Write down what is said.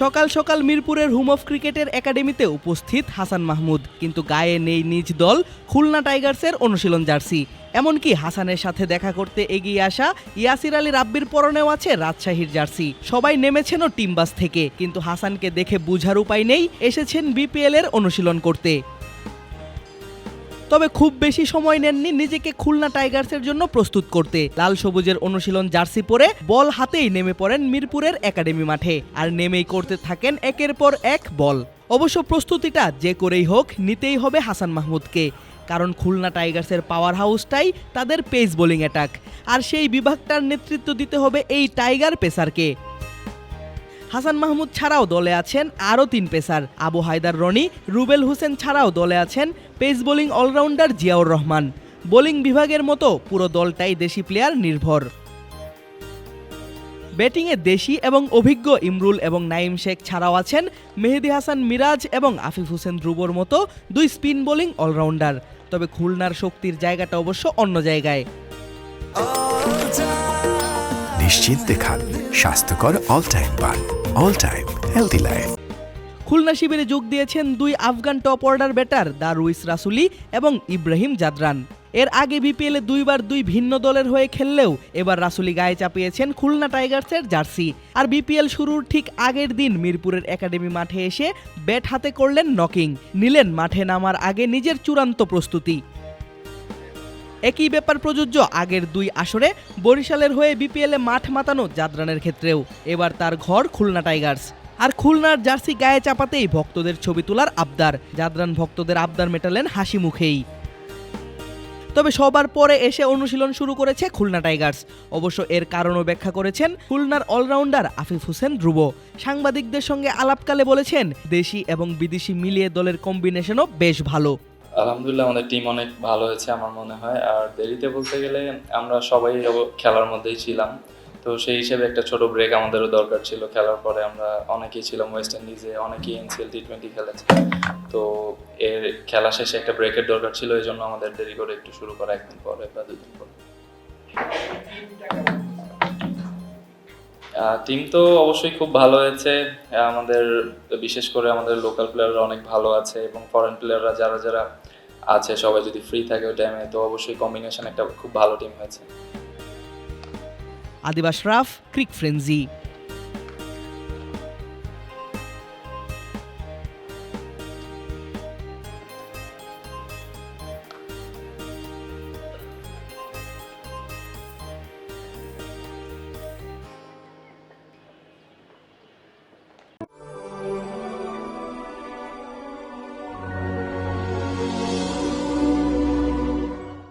সকাল সকাল মিরপুরের হুম অফ ক্রিকেটের একাডেমিতে উপস্থিত হাসান মাহমুদ, কিন্তু গায়ে নেই নিজ দল খুলনা টাইগার্সের অনুশীলন জার্সি। এমনকি হাসানের সাথে দেখা করতে এগিয়ে আসা ইয়াসির আলী রাব্বির পরনেও আছে রাজশাহীর জার্সি। সবাই নেমেছেনও টিম বাস থেকে, কিন্তু হাসানকে দেখে বুঝার উপায় নেই, এসেছেন বিপিএল এর অনুশীলন করতে। তবে খুব বেশি সময় নেননি নিজেকে খুলনা টাইগার্সের জন্য প্রস্তুত করতে। লাল সবুজের অনুশীলন জার্সি পরে বল হাতেই নেমে পড়েন মিরপুরের একাডেমি মাঠে আর নেমেই করতে থাকেন একের পর এক বল। অবশ্য প্রস্তুতিটা যে করেই হোক নিতেই হবে হাসান মাহমুদকে, কারণ খুলনা টাইগার্সের পাওয়ার হাউসটাই তাদের পেস বোলিং অ্যাটাক আর সেই বিভাগটার নেতৃত্ব দিতে হবে এই টাইগার পেসারকে। হাসান মাহমুদ ছাড়াও দলে আছেন আরও তিন পেসার। আবু হায়দার রনি, রুবেল হোসেন ছাড়াও দলে আছেন pace bowling allrounder Ziaur Rahman. Bowling বিভাগের মতো পুরো দলটাই দেশি প্লেয়ার নির্ভর। ব্যাটিংয়ে দেশি এবং অভিজ্ঞ ইমরুল এবং নাইম শেখ ছাড়াও আছেন মেহেদি হাসান মিরাজ এবং আফিফ হোসেন ধ্রুবর মতো দুই স্পিন বোলিং অলরাউন্ডার। তবে খুলনার শক্তির জায়গাটা অবশ্য অন্য জায়গায়। নিশ্চিন্তে খান, স্বাস্থ্যকর অল টাইম পান all time healthy life Khulna শিবিরে যোগ দিয়েছেন দুই Afghan top order batter Darwish Rasuli এবং ইব্রাহিম জাদরান। এর আগে বিপিএলে দুইবার দুই ভিন্ন দলের হয়ে খেললেও এবার রাসুলি গায়ে চাপিয়েছেন খুলনা টাইগার্সের জার্সি। আর বিপিএল শুরুর ঠিক আগের দিন মিরপুরের একাডেমি মাঠে এসে ব্যাট হাতে করলেন নকিং। নিলেন মাঠে নামার আগে নিজের চূড়ান্ত প্রস্তুতি। একই ব্যাপার প্রযোজ্য আগের দুই আসরে বরিশালের হয়ে বিপিএলে মাঠ মাতানো জাদরানের ক্ষেত্রেও। এবার তার ঘর খুলনা টাইগার্স। আর খুলনার জার্সি গায়ে চাপাতেই ভক্তদের ছবি তোলার আবদার। জাদরান ভক্তদের আবদার মেটালেন হাসি মুখেই। তবে সবার পরে এসে অনুশীলন শুরু করেছে খুলনা টাইগার্স। অবশ্য এর কারণও ব্যাখ্যা করেছেন খুলনার অলরাউন্ডার আফিফ হোসেন ধ্রুব। সাংবাদিকদের সঙ্গে আলাপকালে বলেছেন, দেশি এবং বিদেশি মিলিয়ে দলের কম্বিনেশনও বেশ ভালো। আলহামদুলিল্লাহ আমাদের টিম অনেক ভালো হয়েছে আমার মনে হয়। আর দেরিতে বলতে গেলে আমরা সবাই খেলার মধ্যেই ছিলাম। তো সেই হিসেবে একটা ছোট ব্রেক আমাদেরও দরকার ছিল খেলার পরে। আমরা অনেকেই ছিলাম ওয়েস্ট ইন্ডিজে অনেকেই এনসিএল টি টোয়েন্টি খেলেছে। তো এর খেলা শেষে একটা ব্রেকের দরকার ছিল, এই জন্য আমাদের দেরি করে একটু শুরু করা একদিন পরে বা দুদিন পরে। টিম তো অবশ্যই খুব ভালো হয়েছে। আমাদের, বিশেষ করে আমাদের লোকাল প্লেয়াররা অনেক ভালো আছে এবং ফরেন প্লেয়াররা যারা যারা আছে, সবাই যদি ফ্রি থাকে ওই টাইমে তো অবশ্যই কম্বিনেশন একটা খুব ভালো টিম হয়েছে। আদিবাস রাফ ক্রিক ফ্রেন্জি